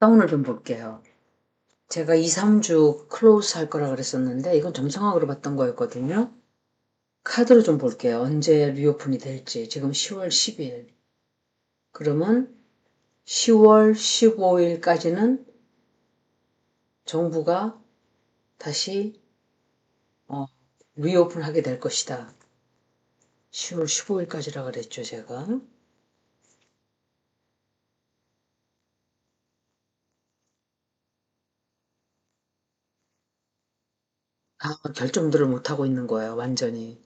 다운을 좀 볼게요. 제가 2, 3주 클로즈 할 거라 그랬었는데 이건 점성학으로 봤던 거였거든요. 카드로 좀 볼게요. 언제 리오픈이 될지. 지금 10월 10일. 그러면 10월 15일까지는 정부가 다시 어, 리오픈하게 될 것이다. 10월 15일까지라 그랬죠, 제가. 아, 결정들을 못 하고 있는 거예요, 완전히.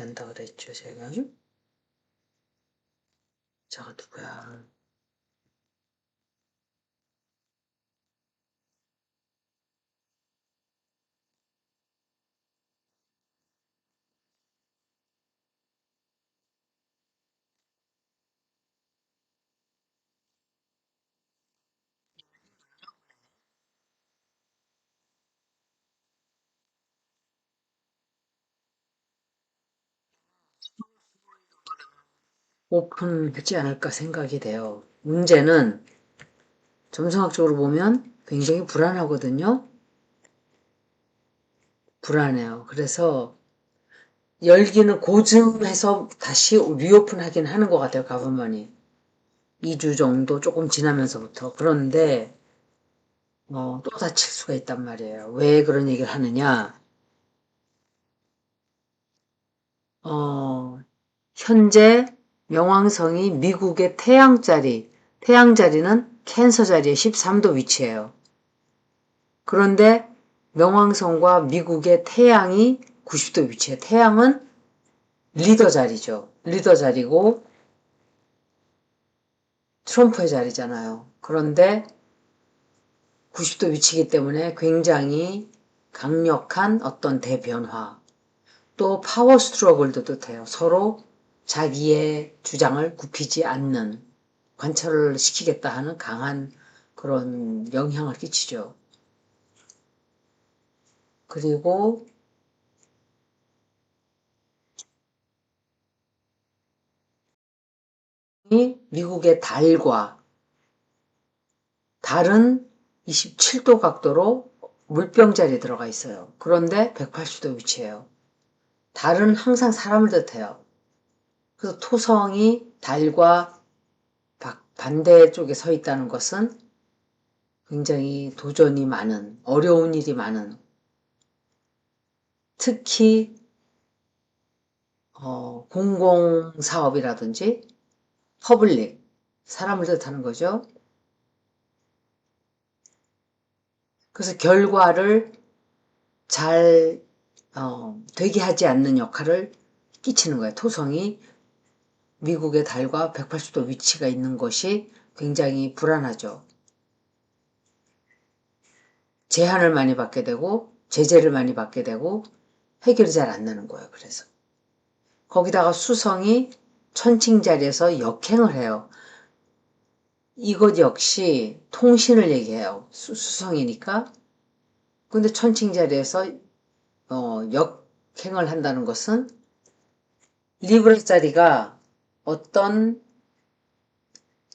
한다 그랬죠, 제가. 저가 누구야? 오픈하지 않을까 생각이 돼요. 문제는 점성학적으로 보면 굉장히 불안하거든요. 불안해요. 그래서 열기는 고증해서 다시 리오픈하긴 하는 것 같아요. 가버먼이 2주 정도 조금 지나면서부터 그런데 어, 또 다칠 수가 있단 말이에요. 왜 그런 얘기를 하느냐? 어, 현재 명왕성이 미국의 태양자리, 태양자리는 캔서 자리에 13도 위치해요. 그런데 명왕성과 미국의 태양이 90도 위치해. 태양은 리더 자리죠. 리더 자리고 트럼프의 자리잖아요. 그런데 90도 위치이기 때문에 굉장히 강력한 어떤 대변화, 또 파워 스트러글도 뜻해요. 서로 자기의 주장을 굽히지 않는 관철을 시키겠다 하는 강한 그런 영향을 끼치죠. 그리고 미국의 달과 달은 27도 각도로 물병 자리에 들어가 있어요. 그런데 180도 위치해요. 달은 항상 사람을 뜻해요. 그래서 토성이 달과 반대쪽에 서 있다는 것은 굉장히 도전이 많은, 어려운 일이 많은, 특히 어, 공공사업이라든지 퍼블릭, 사람을 뜻하는 거죠. 그래서 결과를 잘 어, 되게 하지 않는 역할을 끼치는 거예요. 토성이 미국의 달과 180도 위치가 있는 것이 굉장히 불안하죠. 제한을 많이 받게 되고 제재를 많이 받게 되고 해결이 잘 안 나는 거예요. 그래서 거기다가 수성이 천칭 자리에서 역행을 해요. 이것 역시 통신을 얘기해요. 수, 성이니까 근데 천칭 자리에서 어, 역행을 한다는 것은 리브레 자리가 어떤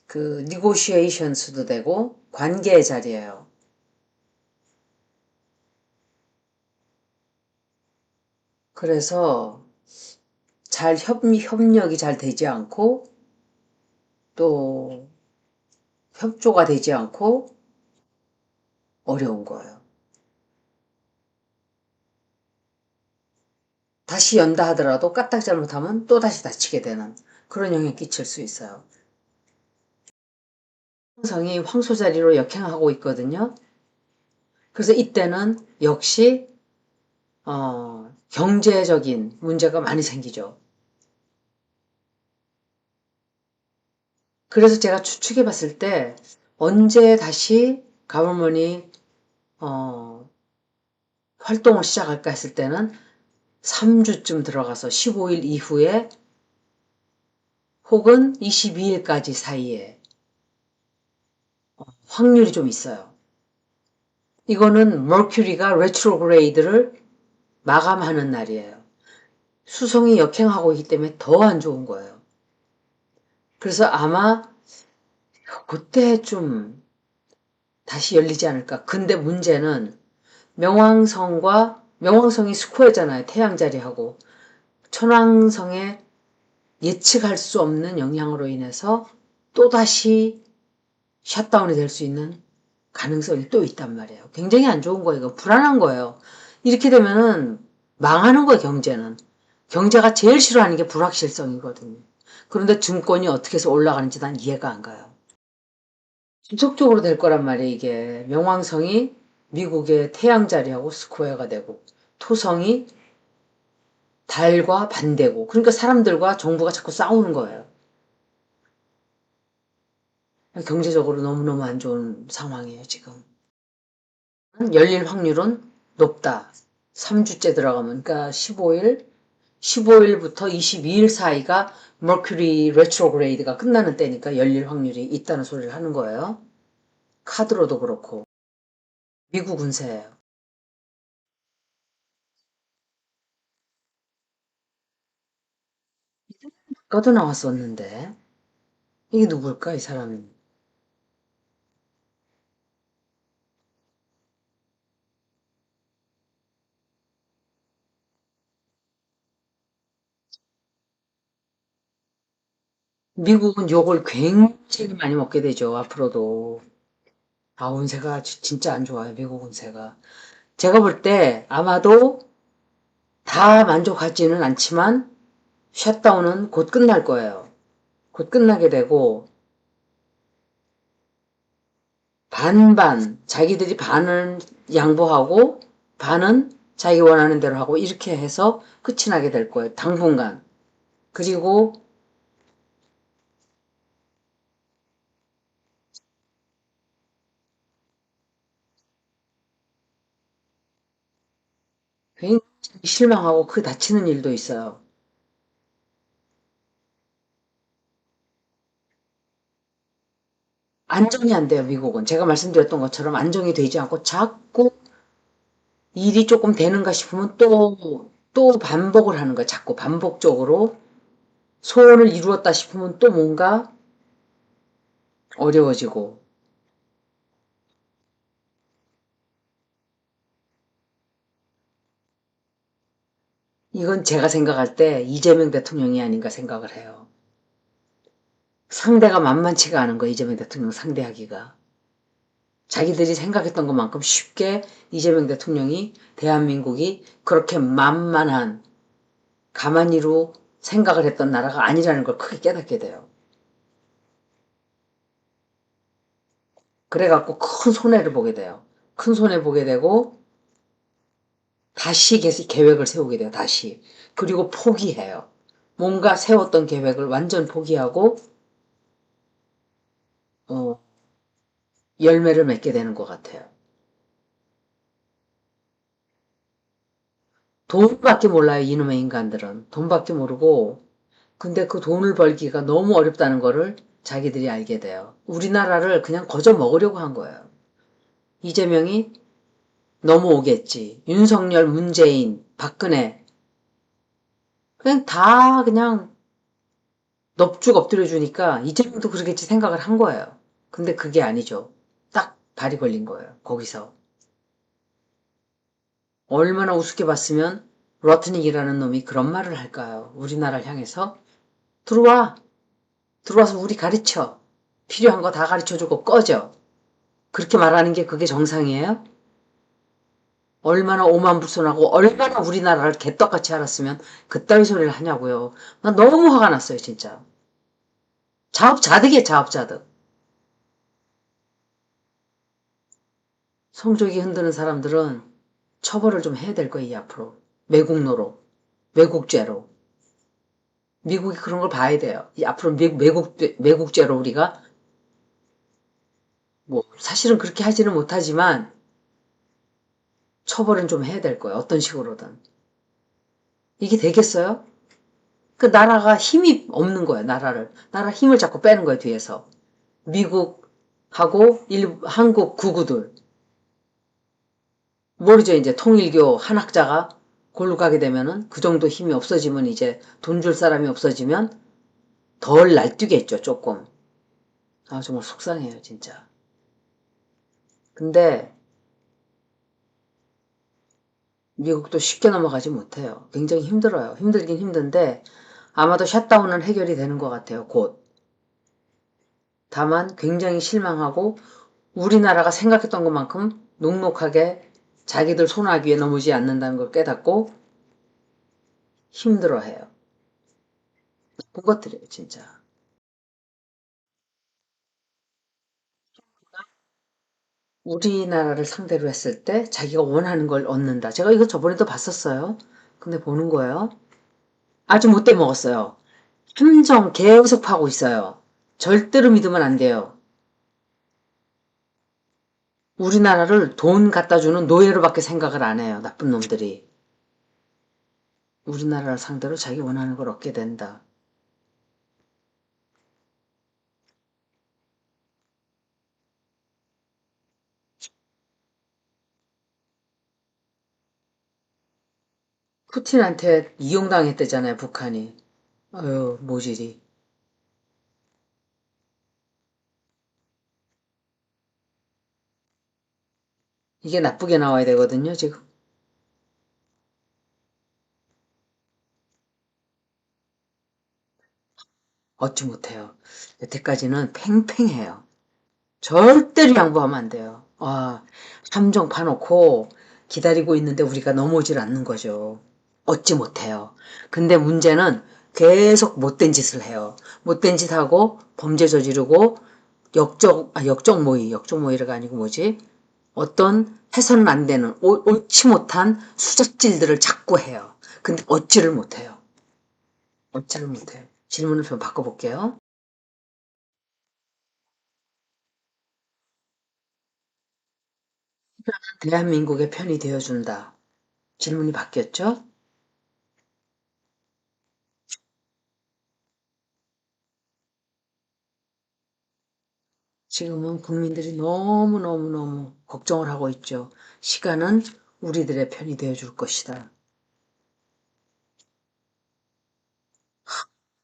그 니고시에이션스도 되고 관계의 자리예요. 그래서 잘 협, 협력이 잘 되지 않고 또 협조가 되지 않고 어려운 거예요. 다시 연다 하더라도 까딱 잘못하면 또 다시 다치게 되는 그런 영향 끼칠 수 있어요. 성이 황소 자리로 역행하고 있거든요. 그래서 이때는 역시 어, 경제적인 문제가 많이 생기죠. 그래서 제가 추측해 봤을 때 언제 다시 가버먼이 어, 활동을 시작할까 했을 때는 3주쯤 들어가서 15일 이후에 혹은 22일까지 사이에 확률이 좀 있어요. 이거는 머큐리가 레트로그레이드를 마감하는 날이에요. 수성이 역행하고 있기 때문에 더 안 좋은 거예요. 그래서 아마 그때 좀 다시 열리지 않을까. 근데 문제는 명왕성과 명왕성이 스코어잖아요. 태양자리하고 천왕성의 예측할 수 없는 영향으로 인해서 또다시 샷다운이 될 수 있는 가능성이 또 있단 말이에요. 굉장히 안 좋은 거예요. 이거 불안한 거예요. 이렇게 되면은 망하는 거예요, 경제는. 경제가 제일 싫어하는 게 불확실성이거든요. 그런데 증권이 어떻게 해서 올라가는지 난 이해가 안 가요. 지속적으로 될 거란 말이에요, 이게. 명왕성이 미국의 태양자리하고 스코어가 되고, 토성이 달과 반대고, 그러니까 사람들과 정부가 자꾸 싸우는 거예요. 경제적으로 너무너무 안 좋은 상황이에요, 지금. 열릴 확률은 높다. 3주째 들어가면, 그러니까 15일, 15일부터 22일 사이가 머큐리 레트로그레이드가 끝나는 때니까 열릴 확률이 있다는 소리를 하는 거예요. 카드로도 그렇고. 미국 운세예요. 아까도 나왔었는데. 이게 누굴까 이 사람은 미국은 욕을 굉장히 많이 먹게 되죠 앞으로도. 아 운세가 지- 진짜 안 좋아요 미국 운세가. 제가 볼 때 아마도 다 만족하지는 않지만 셧다운은 곧 끝날 거예요 곧 끝나게 되고 반반 자기들이 반은 양보하고 반은 자기 원하는 대로 하고 이렇게 해서 끝이 나게 될 거예요 당분간 그리고 굉장히 실망하고 그 다치는 일도 있어요. 안정이 안 돼요, 미국은. 제가 말씀드렸던 것처럼 안정이 되지 않고 자꾸 일이 조금 되는가 싶으면 또, 또 반복을 하는 거예요. 자꾸 반복적으로 소원을 이루었다 싶으면 또 뭔가 어려워지고. 이건 제가 생각할 때 이재명 대통령이 아닌가 생각을 해요. 상대가 만만치가 않은 거예요, 이재명 대통령 상대하기가. 자기들이 생각했던 것만큼 쉽게 이재명 대통령이 대한민국이 그렇게 만만한 가만히로 생각을 했던 나라가 아니라는 걸 크게 깨닫게 돼요. 그래갖고 큰 손해를 보게 돼요. 큰 손해 보게 되고 다시 계획을 세우게 돼요. 다시. 그리고 포기해요. 뭔가 세웠던 계획을 완전 포기하고 어, 열매를 맺게 되는 것 같아요. 돈밖에 몰라요, 이놈의 인간들은. 돈밖에 모르고, 근데 그 돈을 벌기가 너무 어렵다는 거를 자기들이 알게 돼요. 우리나라를 그냥 거저 먹으려고 한 거예요. 이재명이 넘어오겠지. 윤석열, 문재인, 박근혜. 그냥 다 그냥 넙죽 엎드려 주니까 이재명도 그러겠지 생각을 한 거예요. 근데 그게 아니죠. 딱 발이 걸린 거예요. 거기서. 얼마나 우습게 봤으면 러트닉이라는 놈이 그런 말을 할까요? 우리나라를 향해서 들어와. 들어와서 우리 가르쳐. 필요한 거 다 가르쳐주고 꺼져. 그렇게 말하는 게 그게 정상이에요? 얼마나 오만불손하고 얼마나 우리나라를 개떡같이 알았으면 그따위 소리를 하냐고요. 나 너무 화가 났어요, 진짜. 자업자득이에요, 자업자득. 성적이 흔드는 사람들은 처벌을 좀 해야 될 거예요, 앞으로. 매국노로, 매국죄로. 미국이 그런 걸 봐야 돼요. 앞으로 미, 매국, 매국죄로 우리가 뭐 사실은 그렇게 하지는 못하지만 처벌은 좀 해야 될 거예요. 어떤 식으로든. 이게 되겠어요? 그 나라가 힘이 없는 거예요. 나라를. 나라 힘을 자꾸 빼는 거예요. 뒤에서. 미국 하고 일, 한국 구구들 모르죠. 이제 통일교 한 학자가 골로 가게 되면은 그 정도 힘이 없어지면 이제 돈 줄 사람이 없어지면 덜 날뛰겠죠 조금. 아 정말 속상해요 진짜. 근데 미국도 쉽게 넘어가지 못해요. 굉장히 힘들어요. 힘들긴 힘든데 아마도 샷다운은 해결이 되는 것 같아요 곧. 다만 굉장히 실망하고 우리나라가 생각했던 것만큼 녹록하게 자기들 손아귀에 넘어지 않는다는 걸 깨닫고 힘들어해요. 나쁜 것들이에요, 진짜. 우리나라를 상대로 했을 때 자기가 원하는 걸 얻는다. 제가 이거 저번에도 봤었어요. 근데 보는 거예요. 아주 못돼 먹었어요. 함정 계속 파고 있어요. 절대로 믿으면 안 돼요. 우리나라를 돈 갖다 주는 노예로밖에 생각을 안 해요. 나쁜 놈들이. 우리나라를 상대로 자기 원하는 걸 얻게 된다. 푸틴한테 이용당했대잖아요, 북한이. 아유, 모질이. 이게 나쁘게 나와야 되거든요, 지금. 얻지 못해요. 여태까지는 팽팽해요. 절대로 양보하면 안 돼요. 아, 함정 파놓고 기다리고 있는데 우리가 넘어오질 않는 거죠. 얻지 못해요. 근데 문제는 계속 못된 짓을 해요. 못된 짓 하고 범죄 저지르고 역적, 아, 역적 모의, 역적 모의가 아니고 뭐지? 어떤 해서는 안 되는 오, 옳지 못한 수작질들을 자꾸 해요. 근데 얻지를 못해요. 얻지를 못해요. 질문을 좀 바꿔볼게요. 대한민국의 편이 되어준다. 질문이 바뀌었죠? 지금은 국민들이 너무너무너무 걱정을 하고 있죠. 시간은 우리들의 편이 되어줄 것이다.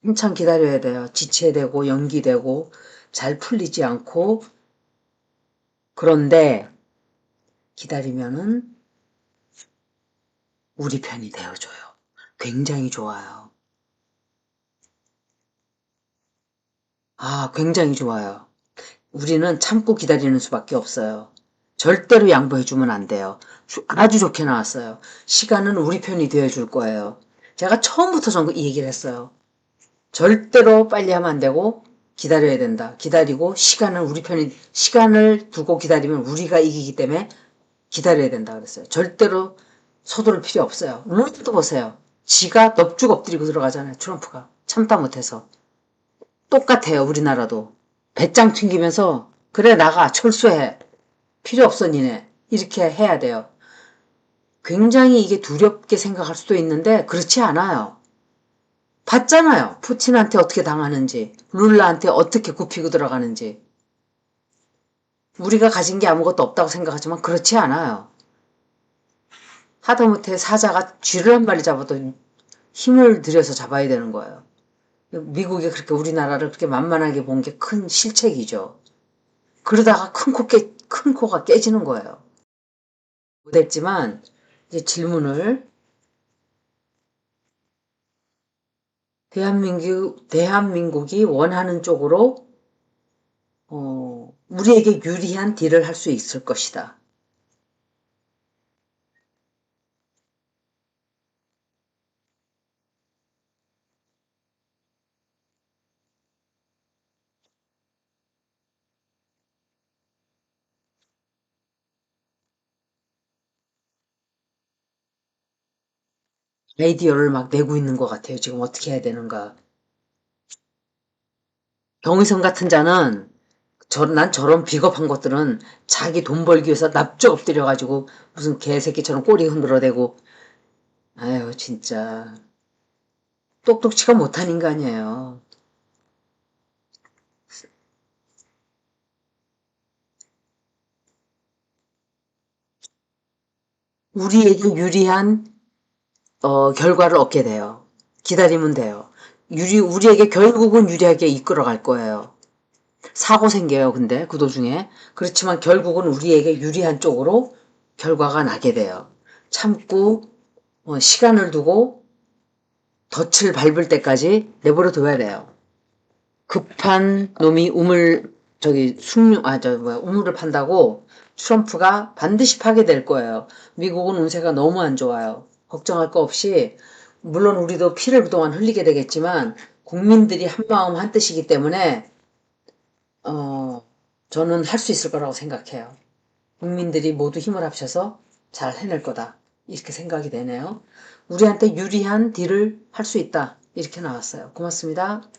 한참 기다려야 돼요. 지체되고 연기되고 잘 풀리지 않고 그런데 기다리면은 우리 편이 되어줘요. 굉장히 좋아요. 아, 굉장히 좋아요. 우리는 참고 기다리는 수밖에 없어요. 절대로 양보해주면 안 돼요. 아주 좋게 나왔어요. 시간은 우리 편이 되어줄 거예요. 제가 처음부터 전이 얘기를 했어요. 절대로 빨리 하면 안 되고 기다려야 된다. 기다리고 시간은 우리 편이 시간을 두고 기다리면 우리가 이기기 때문에 기다려야 된다 그랬어요. 절대로 서두를 필요 없어요. 오늘도 보세요. 지가 넙죽 엎드리고 들어가잖아요. 트럼프가 참다 못해서 똑같아요. 우리나라도 배짱 튕기면서 그래 나가 철수해 필요 없어 니네 이렇게 해야 돼요. 굉장히 이게 두렵게 생각할 수도 있는데 그렇지 않아요. 봤잖아요. 푸틴한테 어떻게 당하는지, 룰라한테 어떻게 굽히고 들어가는지. 우리가 가진 게 아무것도 없다고 생각하지만 그렇지 않아요. 하다못해 사자가 쥐를 한 마리 잡아도 힘을 들여서 잡아야 되는 거예요. 미국이 그렇게 우리나라를 그렇게 만만하게 본 게 큰 실책이죠. 그러다가 큰, 코 깨, 큰 코가 깨지는 거예요. 못했지만 이제 질문을 대한민국, 대한민국이 원하는 쪽으로 어, 우리에게 유리한 딜을 할 수 있을 것이다. 아이디어를 막 내고 있는 것 같아요. 지금 어떻게 해야 되는가. 경의선 같은 자는 저, 난 저런 비겁한 것들은 자기 돈 벌기 위해서 납작 엎드려가지고 무슨 개새끼처럼 꼬리 흔들어대고 아유 진짜 똑똑치가 못한 인간이에요. 우리에게 유리한 어, 결과를 얻게 돼요. 기다리면 돼요. 유리, 우리에게 결국은 유리하게 이끌어 갈 거예요. 사고 생겨요, 근데 그 도중에. 그렇지만 결국은 우리에게 유리한 쪽으로 결과가 나게 돼요. 참고 어, 시간을 두고 덫을 밟을 때까지 내버려 둬야 돼요. 급한 놈이 우물 저기 숭늉 아저 뭐야 우물을 판다고 트럼프가 반드시 파게 될 거예요. 미국은 운세가 너무 안 좋아요. 걱정할 거 없이 물론 우리도 피를 그동안 흘리게 되겠지만 국민들이 한 마음 한 뜻이기 때문에 어 저는 할 수 있을 거라고 생각해요. 국민들이 모두 힘을 합쳐서 잘 해낼 거다. 이렇게 생각이 되네요. 우리한테 유리한 딜을 할 수 있다. 이렇게 나왔어요. 고맙습니다.